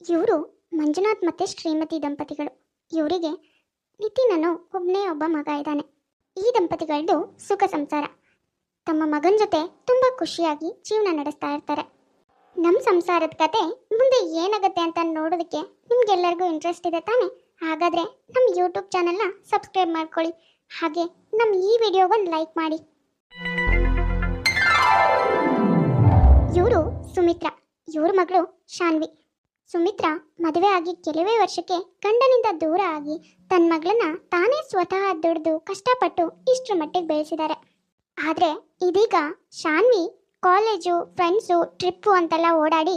ಇವರು ಮಂಜುನಾಥ್ ಮತ್ತು ಶ್ರೀಮತಿ ದಂಪತಿಗಳು. ಇವರಿಗೆ ನಿತಿನ್ ಅನ್ನೋ ಒಬ್ಬನೇ ಒಬ್ಬ ಮಗ ಇದ್ದಾನೆ. ಈ ದಂಪತಿಗಳದ್ದು ಸುಖ ಸಂಸಾರ. ತಮ್ಮ ಮಗನ ಜೊತೆ ತುಂಬ ಖುಷಿಯಾಗಿ ಜೀವನ ನಡೆಸ್ತಾ ಇರ್ತಾರೆ. ನಮ್ಮ ಸಂಸಾರದ ಕತೆ ಮುಂದೆ ಏನಾಗುತ್ತೆ ಅಂತ ನೋಡೋದಕ್ಕೆ ನಿಮ್ಗೆಲ್ಲರಿಗೂ ಇಂಟ್ರೆಸ್ಟ್ ಇದೆ ತಾನೆ? ಹಾಗಾದರೆ ನಮ್ಮ ಯೂಟ್ಯೂಬ್ ಚಾನಲ್ನ ಸಬ್ಸ್ಕ್ರೈಬ್ ಮಾಡ್ಕೊಳ್ಳಿ. ಹಾಗೆ ನಮ್ಮ ಈ ವಿಡಿಯೋಗೊಂದು ಲೈಕ್ ಮಾಡಿ. ಇವರು ಸುಮಿತ್ರಾ, ಇವ್ರ ಮಗಳು ಶಾನ್ವಿ. ಸುಮಿತ್ರಾ ಮದುವೆ ಆಗಿ ಕೆಲವೇ ವರ್ಷಕ್ಕೆ ಗಂಡನಿಂದ ದೂರ ಆಗಿ ತನ್ನ ಮಗಳನ್ನ ತಾನೇ ಸ್ವತಃ ದುಡಿದು ಕಷ್ಟಪಟ್ಟು ಇಷ್ಟರ ಮಟ್ಟಿಗೆ ಬೆಳೆಸಿದ್ದಾರೆ. ಆದರೆ ಇದೀಗ ಶಾನ್ವಿ ಕಾಲೇಜು ಫ್ರೆಂಡ್ಸು ಟ್ರಿಪ್ಪು ಅಂತೆಲ್ಲ ಓಡಾಡಿ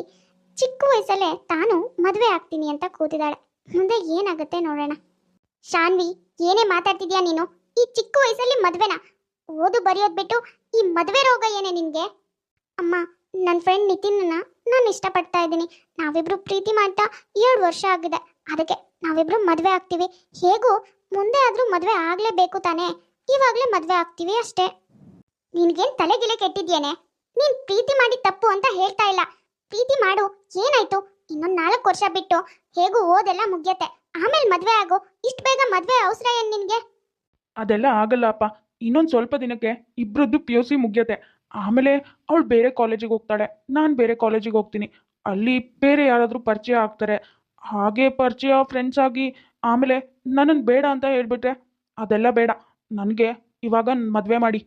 ಚಿಕ್ಕ ವಯಸ್ಸಲ್ಲೇ ತಾನು ಮದುವೆ ಆಗ್ತೀನಿ ಅಂತ ಕೂತಿದ್ದಾಳೆ. ಮುಂದೆ ಏನಾಗುತ್ತೆ ನೋಡೋಣ. ಶಾನ್ವಿ, ಏನೇ ಮಾತಾಡ್ತಿದ್ಯಾ ನೀನು? ಈ ಚಿಕ್ಕ ವಯಸ್ಸಲ್ಲಿ ಮದುವೆನ? ಓದು ಬರೆಯೋದು ಬಿಟ್ಟು ಈ ಮದುವೆ ರೋಗ ಏನೇ ನಿನಗೆ? ಅಮ್ಮ ನನ್ನ ಫ್ರೆಂಡ್ ನಿತಿನ್ನ ನಾನು ಇಷ್ಟಪಡ್ತಾ ಇದ್ದೀನಿ. ನಾವಿಬ್ರು ಪ್ರೀತಿ ಮಾಡ್ತಾ ಏಳು ವರ್ಷ ಆಗಿದೆ. ಅದಕ್ಕೆ ನಾವಿಬ್ರು ಮದುವೆ ಆಗ್ತೀವಿ. ಹೇಗೂ ಮುಂದೆ ಆದರೂ ಮದುವೆ ಆಗಲೇಬೇಕು ತಾನೇ. ಇವಾಗಲೇ ಮದುವೆ ಆಗ್ತೀವಿ ಅಷ್ಟೇ. ನಿನಗೇನು ತಲೆಗಿಲೆ ಕೆಟ್ಟಿದ್ಯೇನೆ? ನೀನು ಪ್ರೀತಿ ಮಾಡಿ ತಪ್ಪು ಅಂತ ಹೇಳ್ತಾ ಇಲ್ಲ. ಪ್ರೀತಿ ಮಾಡು. ಏನಾಯ್ತು? ಇನ್ನೊಂದು ನಾಲ್ಕು ವರ್ಷ ಬಿಟ್ಟು. ಹೇಗೂ ಓದೆಲ್ಲ ಮುಗಿಯತ್ತೆ ಆಮೇಲೆ ಮದುವೆ ಆಗು. ಇಷ್ಟು ಬೇಗ ಮದುವೆ ಅವಸರ ಏನು ನಿನಗೆ? ಅದೆಲ್ಲ ಆಗಲ್ಲಪ್ಪ. ಇನ್ನೊಂದು ಸ್ವಲ್ಪ ದಿನಕ್ಕೆ ಇಬ್ಬರದ್ದು ಪಿ ಯು ಸಿ ಮುಗಿಯತ್ತೆ ಆಮೇಲೆ ಅವಳು ಬೇರೆ ಕಾಲೇಜಿಗೆ ಹೋಗ್ತಾಳೆ. ನಾನು ಬೇರೆ ಕಾಲೇಜಿಗೆ ಹೋಗ್ತೀನಿ. ಅಲ್ಲಿ ಬೇರೆ ಯಾರಾದರೂ ಪರಿಚಯ ಆಗ್ತಾರೆ. ಹಾಗೆ ಪರಿಚಯ ಫ್ರೆಂಡ್ಸ್ ಆಗಿ ಆಮೇಲೆ ನನ್ನನ್ನು ಬೇಡ ಅಂತ ಹೇಳ್ಬಿಟ್ರೆ ಅದೆಲ್ಲ ಬೇಡ. ನನಗೆ ಇವಾಗ ಮದುವೆ ಮಾಡಿ.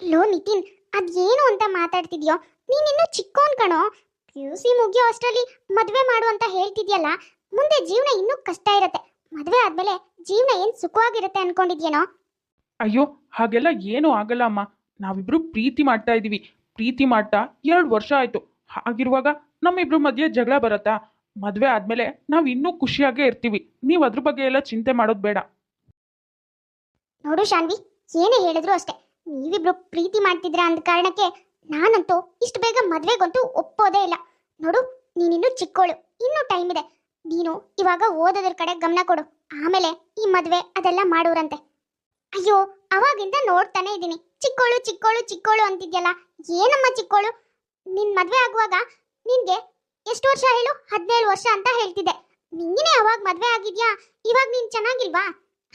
ಲೋ ನಿತಿನ್ ಅದೇನು ಅಂತ ಮಾತಾಡ್ತಿದ್ಯೋ? ನೀನಿನ್ನೂ ಚಿಕ್ಕೋನ್ ಕಣೋ. ಪಿ ಯು ಸಿ ಮುಗಿಯೋ ಅಷ್ಟರಲ್ಲಿ ಮದುವೆ ಮಾಡು ಅಂತ ಹೇಳ್ತಿದ್ಯಲ್ಲ ಮುಂದೆ ಜೀವನ ಇನ್ನೂ ಕಷ್ಟ ಇರತ್ತೆ. ಮದುವೆ ಆದ್ಮೇಲೆ ಜೀವನ ಏನು ಸುಖವಾಗಿರುತ್ತೆ ಅನ್ಕೊಂಡಿದ್ಯೇನೋ? ಅಯ್ಯೋ ಹಾಗೆಲ್ಲ ಏನೂ ಆಗಲ್ಲ ಅಮ್ಮ. ನಾವಿಬ್ರು ಪ್ರೀತಿ ಮಾಡ್ತಾ ಇದ್ದೀವಿ. ಪ್ರೀತಿ ಮಾಡ್ತಾ ಎರಡು ವರ್ಷ ಆಯ್ತು. ಹಾಗಿರುವಾಗ ನಮ್ಮಿಬ್ರು ಮಧ್ಯೆ ಜಗಳ ಬರುತ್ತಾ? ಮದುವೆ ಆದಮೇಲೆ ನಾವು ಇನ್ನೂ ಖುಷಿಯಾಗೇ ಇರ್ತೀವಿ. ನೀವು ಅದ್ರ ಬಗ್ಗೆ ಎಲ್ಲ ಚಿಂತೆ ಮಾಡೋದು ಬೇಡ. ನೋಡು ಶಾನ್ವಿ, ಏನೇ ಹೇಳಿದ್ರು ಅಷ್ಟೇ. ನೀವಿಬ್ರು ಪ್ರೀತಿ ಮಾಡ್ತಿದ್ರ ಅಂದ ಕಾರಣಕ್ಕೆ ನಾನಂತೂ ಇಷ್ಟು ಬೇಗ ಮದ್ವೆಗಂತೂ ಒಪ್ಪೋದೇ ಇಲ್ಲ. ನೋಡು, ನೀನಿನ್ನು ಚಿಕ್ಕೋಳು. ಇನ್ನೂ ಟೈಮ್ ಇದೆ. ನೀನು ಇವಾಗ ಓದೋದ್ರ ಕಡೆ ಗಮನ ಕೊಡು. ಆಮೇಲೆ ಈ ಮದ್ವೆ ಅದೆಲ್ಲ ಮಾಡೋರಂತೆ. ಅಯ್ಯೋ, ಅವಾಗಿಂದ ನೋಡ್ತಾನೆ ಇದ್ದೀನಿ. ಚಿಕ್ಕೋಳು ಚಿಕ್ಕೋಳು ಚಿಕ್ಕೋಳು ಅಂತಿದ್ಯಲ್ಲ? ಏನಮ್ಮ ಚಿಕ್ಕೋಳು? ನಿನ್ ಮದ್ವೆ ಆಗುವಾಗ ನಿನ್ಗೆ ಎಷ್ಟು ವರ್ಷ ಹೇಳು? ಹದಿನೇಳು ವರ್ಷ ಅಂತ ಹೇಳ್ತಿದ್ದೆ. ನೀನೇ ಅವಾಗ ಮದ್ವೆ ಆಗಿದ್ಯಾ? ಇವಾಗ ನೀನ್ ಚೆನ್ನಾಗಿಲ್ವಾ?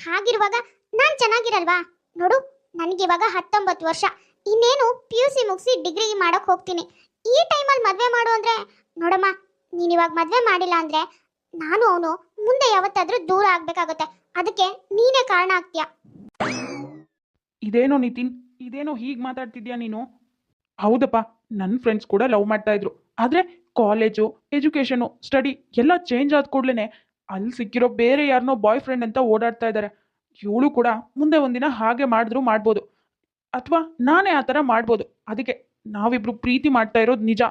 ಹಾಗಿರುವಾಗ ನಾನ್ ಚೆನ್ನಾಗಿರಲ್ವಾ? ನೋಡು ನನಗಿವಾಗ ಹತ್ತೊಂಬತ್ತು ವರ್ಷ. ಇನ್ನೇನು ಪಿ ಯು ಸಿ ಮುಗಿಸಿ ಡಿಗ್ರಿ ಮಾಡಕ್ ಹೋಗ್ತೀನಿ. ಈ ಟೈಮಲ್ಲಿ ಮದ್ವೆ ಮಾಡು ಅಂದ್ರೆ, ನೋಡಮ್ಮ, ನೀನ್ ಇವಾಗ ಮದ್ವೆ ಮಾಡಿಲ್ಲ ಅಂದ್ರೆ ನಾನು ಅವನು ಮುಂದೆ ಯಾವತ್ತಾದ್ರೂ ದೂರ ಆಗ್ಬೇಕಾಗುತ್ತೆ. ಅದಕ್ಕೆ ನೀನೇ ಕಾರಣ ಆಗ್ತೀಯ. ಇದೇನೋ ನಿತಿನ್? ಇದೇನೋ ಹೀಗೆ ಮಾತಾಡ್ತಿದ್ಯಾ ನೀನು? ಹೌದಪ್ಪ ನನ್ನ ಫ್ರೆಂಡ್ಸ್ ಕೂಡ ಲವ್ ಮಾಡ್ತಾ ಇದ್ರು. ಆದರೆ ಕಾಲೇಜು ಎಜುಕೇಷನು ಸ್ಟಡಿ ಎಲ್ಲ ಚೇಂಜ್ ಆದ ಕೂಡಲೇ ಅಲ್ಲಿ ಸಿಕ್ಕಿರೋ ಬೇರೆ ಯಾರನ್ನೋ ಬಾಯ್ ಫ್ರೆಂಡ್ ಅಂತ ಓಡಾಡ್ತಾ ಇದ್ದಾರೆ ಇವಳು ಕೂಡ ಮುಂದೆ ಒಂದಿನ ಹಾಗೆ ಮಾಡಿದ್ರು ಮಾಡ್ಬೋದು. ಅಥವಾ ನಾನೇ ಆ ಥರ ಮಾಡ್ಬೋದು. ಅದಕ್ಕೆ ನಾವಿಬ್ರು ಪ್ರೀತಿ ಮಾಡ್ತಾ ಇರೋದು ನಿಜ.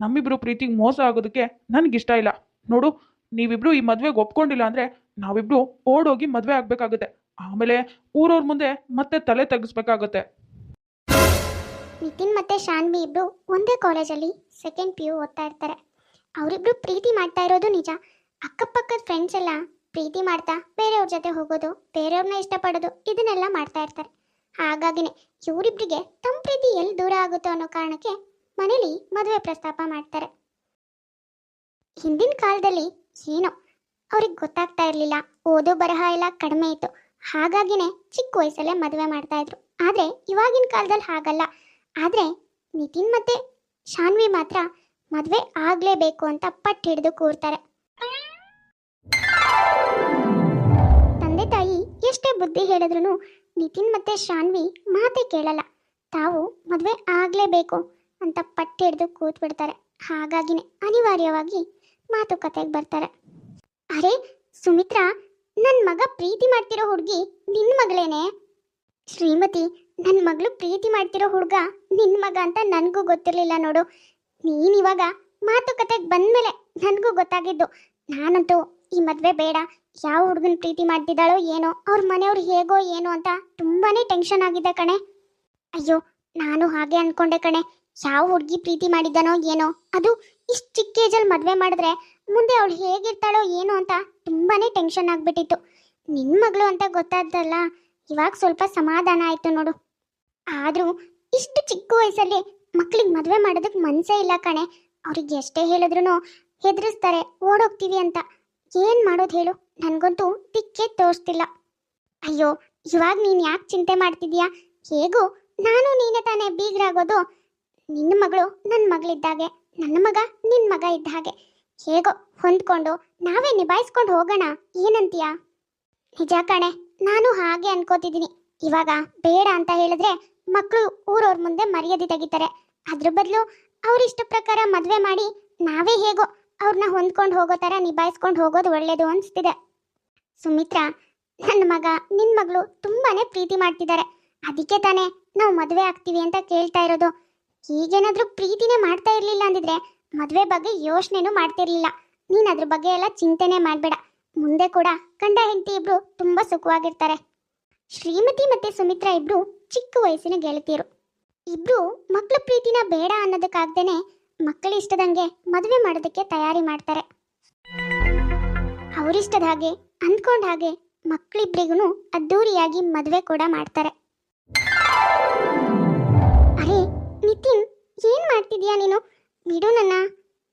ನಮ್ಮಿಬ್ರು ಪ್ರೀತಿಗೆ ಮೋಸ ಆಗೋದಕ್ಕೆ ನನಗಿಷ್ಟ ಇಲ್ಲ. ನೋಡು, ನೀವಿಬ್ರು ಈ ಮದುವೆಗೆ ಒಪ್ಕೊಂಡಿಲ್ಲ ಅಂದರೆ ನಾವಿಬ್ರು ಓಡೋಗಿ ಮದುವೆ ಆಗಬೇಕಾಗುತ್ತೆ. ಆಮೇಲೆ ಊರವ್ರ ಮುಂದೆ ಮತ್ತೆ ತಲೆ ತಗ್ಗಿಸ್ಬೇಕಾಗುತ್ತೆ ನಿತಿನ್ ಮತ್ತೆ ಶಾನ್ವಿ ಇಬ್ರು ಒಂದೇ ಕಾಲೇಜಲ್ಲಿ ಸೆಕೆಂಡ್ ಪಿ ಯು ಓದ್ತಾ ಇರ್ತಾರೆ. ಅವರಿಬ್ರು ಪ್ರೀತಿ ಮಾಡ್ತಾ ಇರೋದು ನಿಜ. ಅಕ್ಕಪಕ್ಕದ ಫ್ರೆಂಡ್ಸ್ ಎಲ್ಲ ಪ್ರೀತಿ ಮಾಡ್ತಾ ಬೇರೆಯವ್ರ ಜೊತೆ ಹೋಗೋದು ಬೇರೆಯವ್ರನ್ನ ಇಷ್ಟಪಡೋದು ಇದನ್ನೆಲ್ಲ ಮಾಡ್ತಾ ಇರ್ತಾರೆ. ಹಾಗಾಗಿನೇ ಇವರಿಬ್ರಿಗೆ ತಮ್ಮ ಪ್ರೀತಿ ಎಲ್ಲಿ ದೂರ ಆಗುತ್ತೋ ಅನ್ನೋ ಕಾರಣಕ್ಕೆ ಮನೇಲಿ ಮದುವೆ ಪ್ರಸ್ತಾಪ ಮಾಡ್ತಾರೆ. ಹಿಂದಿನ ಕಾಲದಲ್ಲಿ ಏನೋ ಅವ್ರಿಗೆ ಗೊತ್ತಾಗ್ತಾ ಇರಲಿಲ್ಲ. ಓದೋ ಬರಹ ಎಲ್ಲ ಕಡಿಮೆ ಇತ್ತು. ಹಾಗಾಗಿನೇ ಚಿಕ್ಕ ವಯಸ್ಸಲ್ಲೇ ಮದುವೆ ಮಾಡ್ತಾ ಇದ್ರು. ಆದರೆ ಇವಾಗಿನ ಕಾಲದಲ್ಲಿ ಹಾಗಲ್ಲ. ಆದರೆ ನಿತಿನ್ ಮತ್ತೆ ಶಾನ್ವಿ ಮಾತ್ರ ಮದುವೆ ಆಗಲೇಬೇಕು ಅಂತ ಪಟ್ಟು ಹಿಡಿದು ಕೂರ್ತಾರೆ. ತಂದೆ ತಾಯಿ ಎಷ್ಟೇ ಬುದ್ಧಿ ಹೇಳಿದ್ರು ನಿತಿನ್ ಮತ್ತೆ ಶಾನ್ವಿ ಮಾತೇ ಕೇಳಲ್ಲ. ತಾವು ಮದುವೆ ಆಗಲೇಬೇಕು ಅಂತ ಪಟ್ಟು ಹಿಡಿದು ಕೂತ್ ಬಿಡ್ತಾರೆ ಹಾಗಾಗಿನೇ ಅನಿವಾರ್ಯವಾಗಿ ಮಾತುಕತೆಗೆ ಬರ್ತಾರೆ. ಅರೆ ಸುಮಿತ್ರಾ ನನ್ನ ಮಗ ಪ್ರೀತಿ ಮಾಡ್ತಿರೋ ಹುಡುಗಿ ನಿನ್ನ ಮಗಳೇನೆ? ಶ್ರೀಮತಿ ನನ್ನ ಮಗಳು ಪ್ರೀತಿ ಮಾಡ್ತಿರೋ ಹುಡುಗ ನಿನ್ನ ಮಗ ಅಂತ ನನಗೂ ಗೊತ್ತಿರಲಿಲ್ಲ ನೋಡು. ನೀನು ಇವಾಗ ಮಾತುಕತೆಗೆ ಬಂದಮೇಲೆ ನನಗೂ ಗೊತ್ತಾಗಿದ್ದು. ನಾನಂತೂ ಈ ಮದುವೆ ಬೇಡ. ಯಾವ ಹುಡುಗನ ಪ್ರೀತಿ ಮಾಡ್ತಿದ್ದಾಳೋ ಏನೋ, ಅವ್ರ ಮನೆಯವ್ರು ಹೇಗೋ ಏನೋ ಅಂತ ತುಂಬಾನೇ ಟೆನ್ಷನ್ ಆಗಿದೆ ಕಣೆ. ಅಯ್ಯೋ, ನಾನು ಹಾಗೆ ಅನ್ಕೊಂಡೆ ಕಣೆ. ಯಾವ ಹುಡುಗಿ ಪ್ರೀತಿ ಮಾಡಿದ್ದಾನೋ ಏನೋ, ಅದು ಇಷ್ಟು ಚಿಕ್ಕ ಏಜಲ್ಲಿ ಮದುವೆ ಮಾಡಿದ್ರೆ ಮುಂದೆ ಅವಳು ಹೇಗಿರ್ತಾಳೋ ಏನೋ ಅಂತ ತುಂಬಾನೇ ಟೆನ್ಷನ್ ಆಗಿಬಿಟ್ಟಿತ್ತು. ನಿನ್ನ ಮಗಳು ಅಂತ ಗೊತ್ತಾದ್ದಲ್ಲ ಇವಾಗ ಸ್ವಲ್ಪ ಸಮಾಧಾನ ಆಯ್ತು ನೋಡು. ಆದರೂ ಇಷ್ಟು ಚಿಕ್ಕ ವಯಸ್ಸಲ್ಲಿ ಮಕ್ಳಿಗೆ ಮದುವೆ ಮಾಡೋದಕ್ಕೆ ಮನಸ್ಸೇ ಇಲ್ಲ ಕಣೆ. ಅವ್ರಿಗೆ ಎಷ್ಟೇ ಹೇಳಿದ್ರು ಹೆದರಿಸ್ತಾರೆ, ಓಡೋಗ್ತೀವಿ ಅಂತ. ಏನ್ ಮಾಡೋದು ಹೇಳು? ನನಗಂತೂ ದಿಕ್ಕೇ ತೋರಿಸ್ತಿಲ್ಲ. ಅಯ್ಯೋ, ಇವಾಗ ನೀನ್ ಯಾಕೆ ಚಿಂತೆ ಮಾಡ್ತಿದ್ಯಾ ಹೇಗೂ, ನಾನು ನೀನೆ ತಾನೇ ಬೀಗ್ರಾಗೋದು. ನಿನ್ನ ಮಗಳು ನನ್ನ ಮಗಳಿದ್ದಾಗೆ, ನನ್ನ ಮಗ ನಿನ್ನ ಮಗ ಇದ್ದ ಹಾಗೆ. ಹೇಗೋ ಹೊಂದ್ಕೊಂಡು ನಾವೇ ನಿಭಾಯಿಸ್ಕೊಂಡು ಹೋಗೋಣ. ಏನಂತೀಯ? ನಿಜ ಕಣೆ. ನಾನು ಹಾಗೆ ಅನ್ಕೋತಿದ್ದೀನಿ. ಇವಾಗ ಬೇಡ ಅಂತ ಹೇಳಿದ್ರೆ ಮಕ್ಕಳು ಊರವ್ರ ಮುಂದೆ ಮರ್ಯಾದೆ ತೆಗಿತಾರೆ. ಅದ್ರ ಬದಲು ಅವರಿಷ್ಟ ಪ್ರಕಾರ ಮದುವೆ ಮಾಡಿ ನಾವೇ ಹೇಗೋ ಅವ್ರನ್ನ ಹೊಂದ್ಕೊಂಡು ಹೋಗೋ ಥರ ನಿಭಾಯಿಸ್ಕೊಂಡು ಹೋಗೋದು ಒಳ್ಳೇದು ಅನಿಸ್ತಿದೆ. ಸುಮಿತ್ರಾ ನನ್ನ ಮಗ ನಿನ್ನ ಮಗಳು ತುಂಬಾನೇ ಪ್ರೀತಿ ಮಾಡ್ತಿದ್ದಾರೆ ಅದಕ್ಕೆ ತಾನೇ ನಾವು ಮದುವೆ ಆಗ್ತೀವಿ ಅಂತ ಕೇಳ್ತಾ ಇರೋದು. ಈಗೇನಾದರೂ ಪ್ರೀತಿನೇ ಮಾಡ್ತಾ ಇರ್ಲಿಲ್ಲ ಅಂದಿದ್ರೆ ಮದುವೆ ಬಗ್ಗೆ ಯೋಚನೆನೂ ಮಾಡ್ತಿರ್ಲಿಲ್ಲ. ನೀನು ಅದ್ರ ಬಗ್ಗೆ ಎಲ್ಲ ಚಿಂತೆನೆ ಮಾಡಬೇಡ. ಮುಂದೆ ಕೂಡ ಗಂಡ ಹೆಂಡತಿ ಇಬ್ರು ತುಂಬಾ ಸುಖವಾಗಿರ್ತಾರೆ. ಶ್ರೀಮತಿ ಮತ್ತೆ ಸುಮಿತ್ರಾ ಇಬ್ರು ಚಿಕ್ಕ ವಯಸ್ಸಿನ ಗೆಳತಿಯರು. ಇಬ್ರು ಮಕ್ಕಳ ಪ್ರೀತಿನ ಬೇಡ ಅನ್ನೋದಕ್ಕಾಗ್ದೇನೆ ಮಕ್ಕಳ ಇಷ್ಟದಂಗೆ ಮದುವೆ ಮಾಡೋದಕ್ಕೆ ತಯಾರಿ ಮಾಡ್ತಾರೆ. ಅವರಿಷ್ಟದ ಹಾಗೆ ಅಂದ್ಕೊಂಡ ಹಾಗೆ ಮಕ್ಕಳಿಬ್ರಿಗೂ ಅದ್ದೂರಿಯಾಗಿ ಮದುವೆ ಕೂಡ ಮಾಡ್ತಾರೆ. ಅರೆ, ನಿತಿನ್, ಏನ್ ಮಾಡ್ತಿದ್ಯಾ ನೀನು? ಬಿಡು ನನ್ನ.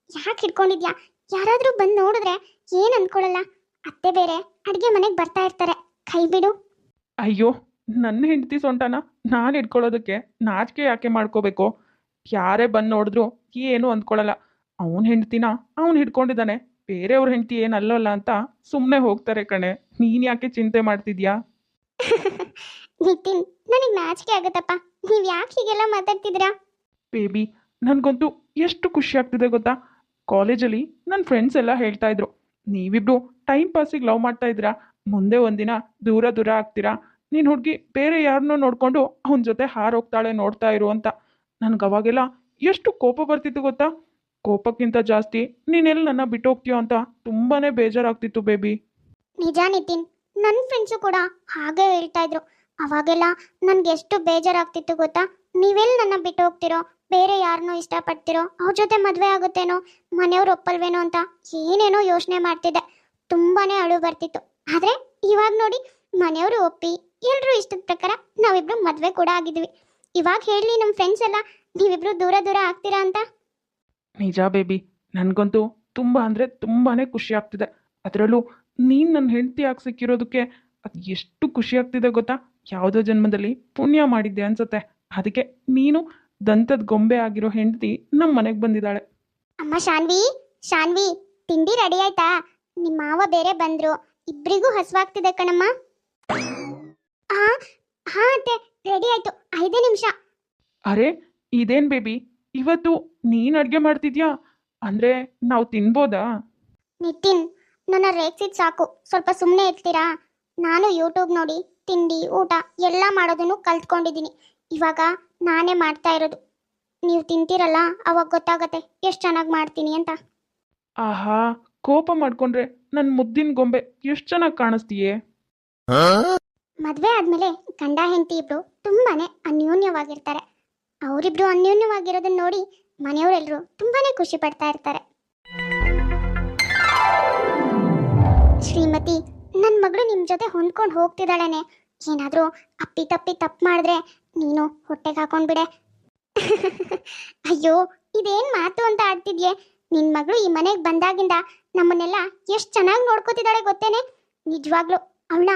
ಯಾಕೆ ಹಿಡ್ಕೊಂಡಿದ್ಯಾ? ಯಾರಾದ್ರೂ ಬಂದು ನೋಡಿದ್ರೆ ಏನ್ ಅನ್ಕೊಳಲ್ಲ? ಅತ್ತೆ ಬೇರೆ ಅಡಿಗೆ ಮನೆಗೆ ಬರ್ತಾ ಇರ್ತಾರೆ. ಕೈ ಬಿಡು. ಅಯ್ಯೋ ನನ್ನ ಹೆಂಡತಿ ಸೊಂಟನ ನಾನು ಇಟ್ಕೊಳ್ಳೋದಕ್ಕೆ ನಾಚಿಕೆ ಯಾಕೆ ಮಾಡ್ಕೋಬೇಕು? ಯಾರೇ ಬಂದು ನೋಡಿದ್ರು ಏನು ಅಂದ್ಕೊಳ್ಳಲ್ಲ ಅವನ ಹೆಂಡ್ತಿನ ಅವನು ಹಿಡ್ಕೊಂಡಿದ್ದಾನೆ. ಬೇರೆಯವ್ರ ಹೆಂಡತಿ ಏನಲ್ಲಲ್ಲ ಅಂತ ಸುಮ್ಮನೆ ಹೋಗ್ತಾರೆ ಕಣೆ. ನೀನು ಯಾಕೆ ಚಿಂತೆ ಮಾಡ್ತಿದ್ಯಾ? ನಿತಿನ್ ನನಗೆ ನಾಚಿಕೆ ಆಗುತ್ತಪ್ಪ. ನೀವು ಯಾಕೆ ಹೀಗೆಲ್ಲ ಮಾತಾಡ್ತಿದ್ದೀರಾ? ಬೇಬಿ ನನಗಂತೂ ಎಷ್ಟು ಖುಷಿ ಆಗ್ತಿದೆ ಗೊತ್ತಾ? ಕಾಲೇಜಲ್ಲಿ ನನ್ನ ಫ್ರೆಂಡ್ಸ್ ಎಲ್ಲ ಹೇಳ್ತಾ ಇದ್ರು. ನೀವಿಬ್ರು ಟೈಮ್ ಪಾಸಿಗೆ ಲವ್ ಮಾಡ್ತಾ ಇದ್ದೀರಾ? ಮುಂದೆ ಒಂದಿನ ದೂರ ದೂರ ಆಗ್ತೀರಾ? ನೀನು ಹುಡುಗಿ ಬೇರೆ ಯಾರನ್ನೂ ನೋಡಿಕೊಂಡು ಅವನ ಜೊತೆ ಹಾರೋಗ್ತಾಳೆ ನೋಡ್ತಾ ಇರು ಅಂತ. ನನಗೆ ಅವಾಗೆಲ್ಲ ಎಷ್ಟು ಕೋಪ ಬರ್ತಿತ್ತು ಗೊತ್ತಾ? ಕೋಪಕ್ಕಿಂತ ಜಾಸ್ತಿ ನೀನೆಲ್ಲಿ ನನ್ನ ಬಿಟ್ಟು ಹೋಗ್ತೀಯೋ ಅಂತ ತುಂಬಾ ಬೇಜಾರಾಗ್ತಿತ್ತು ಬೇಬಿ ನಿಜ ನಿತಿನ್ ನನ್ನ ಫ್ರೆಂಡ್ಸು ಕೂಡ ಹಾಗೆ ಹೇಳ್ತಾ ಇದ್ರು. ಅವಾಗೆಲ್ಲ ನನ್ಗೆ ಎಷ್ಟು ಬೇಜಾರಾಗ್ತಿತ್ತು ಗೊತ್ತಾ? ನೀವೆಲ್ಲಿ ನನ್ನ ಬಿಟ್ಟು ಹೋಗ್ತಿರೋ? ಬೇರೆ ಯಾರನ್ನೂ ಇಷ್ಟಪಡ್ತಿರೋ? ಅವ್ರ ಜೊತೆ ಮದುವೆ ಆಗುತ್ತೇನೋ? ಮನೆಯವ್ರು ಒಪ್ಪಲ್ವೇನೋ ಅಂತ ಏನೇನೋ ಯೋಚನೆ ಮಾಡ್ತಿದ್ದೆ. ತುಂಬಾನೇ ಅಳು ಬರ್ತಿತ್ತು. ಆದ್ರೆ ಇವಾಗ ನೋಡಿ ಮನೆಯವರು ಒಪ್ಪಿ ಎಲ್ಲರೂ ಇಷ್ಟದ ಪ್ರಕಾರ ನಾವಿಬ್ರು ಮದುವೆ ಕೂಡ ಆಗಿದ್ವಿ. ಇವಾಗ ಹೇಳಿ ನಮ್ಮ ಫ್ರೆಂಡ್ಸ್ ಎಲ್ಲ ನೀವಿಬ್ರು ದೂರ ದೂರ ಆಗ್ತೀರಾ ಅಂತ? ನಿಜ ಬೇಬಿ ನನಗಂತೂ ತುಂಬ ಅಂದರೆ ತುಂಬಾ ಖುಷಿ ಆಗ್ತಿದೆ. ಅದರಲ್ಲೂ ನೀನು ನನ್ನ ಹೆಂಡತಿ ಆಗಿ ಸಿಕ್ಕಿರೋದಕ್ಕೆ ಅದು ಎಷ್ಟು ಖುಷಿ ಆಗ್ತಿದೆ ಗೊತ್ತಾ? ಯಾವುದೋ ಜನ್ಮದಲ್ಲಿ ಪುಣ್ಯ ಮಾಡಿದ್ದೆ ಅನ್ಸುತ್ತೆ. ಅದಕ್ಕೆ ನೀನು ದಂತದ ಗೊಂಬೆ ಆಗಿರೋ ಹೆಂಡತಿ ನಮ್ಮ ಮನೆಗೆ ಬಂದಿದ್ದಾಳೆ. ಅಮ್ಮ ಶಾನ್ವಿ ಶಾನ್ವಿ ತಿಂಡಿ ರೆಡಿ ಆಯ್ತಾ? ನಿಮ್ಮ ಮಾವ ಬೇರೆ ಬಂದ್ರು. ಇಬ್ರಿಗೂ ಹಸುವಾಗ್ತಿದೆ ಕಣಮ್ಮ. ಹಾ ಹಾ ಅತ್ತೆ ರೆಡಿ ಆಯ್ತು. ಐದೇ ನಿಮಿಷ. ಅರೆ ಇದೇನ್ ಬೇಬಿ ಇವತ್ತು ನೀನ್ ಅಡುಗೆ ಮಾಡ್ತಿದ್ಯಾ? ಅಂದ್ರೆ ನಾವು ತಿನ್ಬೋದಾ? ನಿತಿನ್ ನನ್ನ ರೇಗ್ಸಿದ್ ಸಾಕು. ಸ್ವಲ್ಪ ಸುಮ್ಮನೆ ಇರ್ತೀರಾ? ನಾನು ಯೂಟ್ಯೂಬ್ ನೋಡಿ ತಿಂಡಿ ಊಟ ಎಲ್ಲ ಮಾಡೋದನ್ನು ಕಲ್ತ್ಕೊಂಡಿದ್ದೀನಿ ಇವಾಗ ನಾನೇ ಮಾಡ್ತಾ ಇರೋದು. ನೀವು ತಿಂತೀರಲ್ಲ ಅವಾಗ ಗೊತ್ತಾಗತ್ತೆ ಎಷ್ಟು ಚೆನ್ನಾಗಿ ಮಾಡ್ತೀನಿ ಅಂತ. ಆಹಾ ಕೋಪ ಮಾಡ್ಕೊಂಡ್ರೆ ನನ್ನ ಮುದ್ದಿನ ಗೊಂಬೆ ಎಷ್ಟು ಚೆನ್ನಾಗಿ ಕಾಣಿಸ್ತೀಯೇ? ಮದ್ವೆ ಆದ್ಮೇಲೆ ಗಂಡ ಹೆಂಡತಿ ಇಬ್ರು ತುಂಬಾನೇ ಅನ್ಯೋನ್ಯವಾಗಿರ್ತಾರೆ. ಅವರಿಬ್ರು ಅನ್ಯೋನ್ಯವಾಗಿರೋದನ್ನ ನೋಡಿ ಮನೆಯವರೆಲ್ಲರೂ ತುಂಬಾನೇ ಖುಷಿ ಪಡ್ತಾ ಇರ್ತಾರೆ. ಶ್ರೀಮತಿ ನನ್ನ ಮಗಳು ನಿಮ್ಮ ಜೊತೆ ಹೊಂದ್ಕೊಂಡು ಹೋಗ್ತಿದ್ದಾಳೇನೆ ಏನಾದರೂ ಅಪ್ಪಿ ತಪ್ಪಿ ತಪ್ಪು ಮಾಡಿದ್ರೆ ನೀನು ಹೊಟ್ಟೆಗೆ ಹಾಕೊಂಡ್ಬಿಡೆ ಅಯ್ಯೋ ಇದೇನ್ ಮಾತು ಅಂತ ಆಡ್ತಿದ್ಯೆ? ನಿನ್ ಮಗಳು ಈ ಮನೆಗೆ ಬಂದಾಗಿಂದ ನಮ್ಮನ್ನೆಲ್ಲ ಎಷ್ಟು ಚೆನ್ನಾಗಿ ನೋಡ್ಕೋತಿದ್ದಾಳೆ ಗೊತ್ತೇನೆ? ನಿಜವಾಗ್ಲು ಅವಳ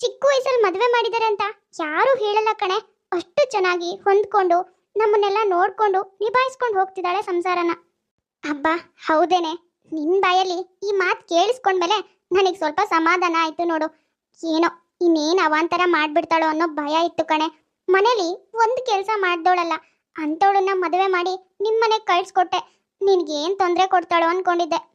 ಚಿಕ್ಕ ವಯಸ್ಸಲ್ಲಿ ಮದುವೆ ಮಾಡಿದ್ದಾರೆ ಅಂತ ಯಾರೂ ಹೇಳಲ್ಲ ಕಣೆ. ಅಷ್ಟು ಚೆನ್ನಾಗಿ ಹೊಂದ್ಕೊಂಡು ನಮ್ಮನ್ನೆಲ್ಲ ನೋಡ್ಕೊಂಡು ನಿಭಾಯಿಸ್ಕೊಂಡು ಹೋಗ್ತಿದ್ದಾಳೆ ಸಂಸಾರನ. ಅಬ್ಬ, ಹೌದೇನೆ. ನಿನ್ ಬಾಯಲ್ಲಿ ಈ ಮಾತು ಕೇಳಿಸ್ಕೊಂಡ್ಮೇಲೆ ನನಗೆ ಸ್ವಲ್ಪ ಸಮಾಧಾನ ಆಯಿತು ನೋಡು. ಏನೋ ಇನ್ನೇನು ಅವಾಂತರ ಮಾಡಿಬಿಡ್ತಾಳೋ ಅನ್ನೋ ಭಯ ಇತ್ತು ಕಣೆ. ಮನೇಲಿ ಒಂದು ಕೆಲಸ ಮಾಡ್ದೋಳಲ್ಲ ಅಂಥವಳನ್ನ ಮದುವೆ ಮಾಡಿ ನಿಮ್ಮನೆಗೆ ಕಳಿಸ್ಕೊಟ್ಟೆ. ನಿನಗೇನು ತೊಂದರೆ ಕೊಡ್ತಾಳೋ ಅನ್ಕೊಂಡಿದ್ದೆ.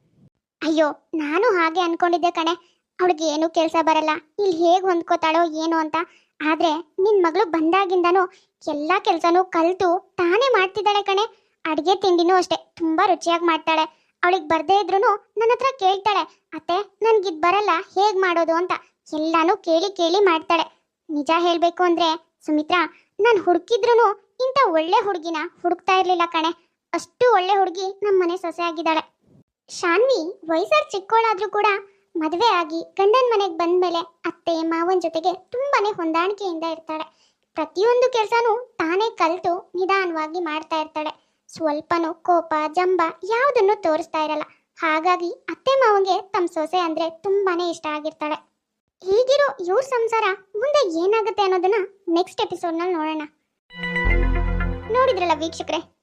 ಅಯ್ಯೋ, ನಾನು ಹಾಗೆ ಅನ್ಕೊಂಡಿದ್ದೆ ಕಣೆ. ಅವಳಿಗೆ ಏನು ಕೆಲಸ ಬರಲ್ಲ. ಇಲ್ಲಿ ಹೇಗೆ ಹೊಂದ್ಕೋತಾಳೋ ಏನು ಅಂತ. ಆದ್ರೆ ನಿನ್ ಮಗಳು ಬಂದಾಗಿಂದನೂ ಎಲ್ಲ ಕೆಲಸನೂ ಕಲ್ತು ತಾನೇ ಮಾಡ್ತಿದ್ದಾಳೆ ಕಣೆ. ಅಡಿಗೆ ತಿಂಡಿನೂ ಅಷ್ಟೇ, ತುಂಬಾ ರುಚಿಯಾಗಿ ಮಾಡ್ತಾಳೆ. ಅವಳಿಗೆ ಬರ್ದೇ ಇದ್ರು ನನ್ನ ಹತ್ರ ಕೇಳ್ತಾಳೆ. ಅತ್ತೆ, ನನ್ಗಿದ್ ಬರಲ್ಲ, ಹೇಗ್ ಮಾಡೋದು? ಅಂತ ಎಲ್ಲಾನು ಕೇಳಿ ಕೇಳಿ ಮಾಡ್ತಾಳೆ. ನಿಜ ಹೇಳ್ಬೇಕು ಅಂದ್ರೆ ಸುಮಿತ್ರಾ, ನಾನು ಹುಡುಕಿದ್ರು ಇಂಥ ಒಳ್ಳೆ ಹುಡುಗಿನ ಹುಡುಕ್ತಾ ಇರ್ಲಿಲ್ಲ ಕಣೆ. ಅಷ್ಟು ಒಳ್ಳೆ ಹುಡುಗಿ ನಮ್ಮ ಮನೆ ಸೊಸೆ ಆಗಿದ್ದಾಳೆ. ಶಾನ್ವಿ ವಯಸ್ಸಾರ್ ಚಿಕ್ಕೋಳಾದ್ರೂ ಕೂಡ ಮದುವೆ ಆಗಿ ಗಂಡನ ಮನೆಗೆ ಬಂದ್ಮೇಲೆ ಅತ್ತೆ, ಮಾವನ ಜೊತೆಗೆ ತುಂಬಾನೇ ಹೊಂದಾಣಿಕೆಯಿಂದ ಇರ್ತಾಳೆ. ಪ್ರತಿಯೊಂದು ಕೆಲಸನೂ ತಾನೇ ಕಲಿತು ನಿಧಾನವಾಗಿ ಮಾಡ್ತಾ ಇರ್ತಾಳೆ. ಸ್ವಲ್ಪನೂ ಕೋಪ, ಜಂಬ ಯಾವುದನ್ನು ತೋರಿಸ್ತಾ ಇರಲ್ಲ. ಹಾಗಾಗಿ ಅತ್ತೆ, ಮಾವಂಗೆ ತಮ್ಮ ಸೊಸೆ ಅಂದ್ರೆ ತುಂಬಾನೇ ಇಷ್ಟ ಆಗಿರ್ತಾಳೆ. ಹೀಗಿರೋ ಇವ್ರ ಸಂಸಾರ ಮುಂದೆ ಏನಾಗುತ್ತೆ ಅನ್ನೋದನ್ನ ನೆಕ್ಸ್ಟ್ ಎಪಿಸೋಡ್ನಲ್ಲಿ ನೋಡೋಣ. ನೋಡಿದ್ರಲ್ಲ ವೀಕ್ಷಕರೇ?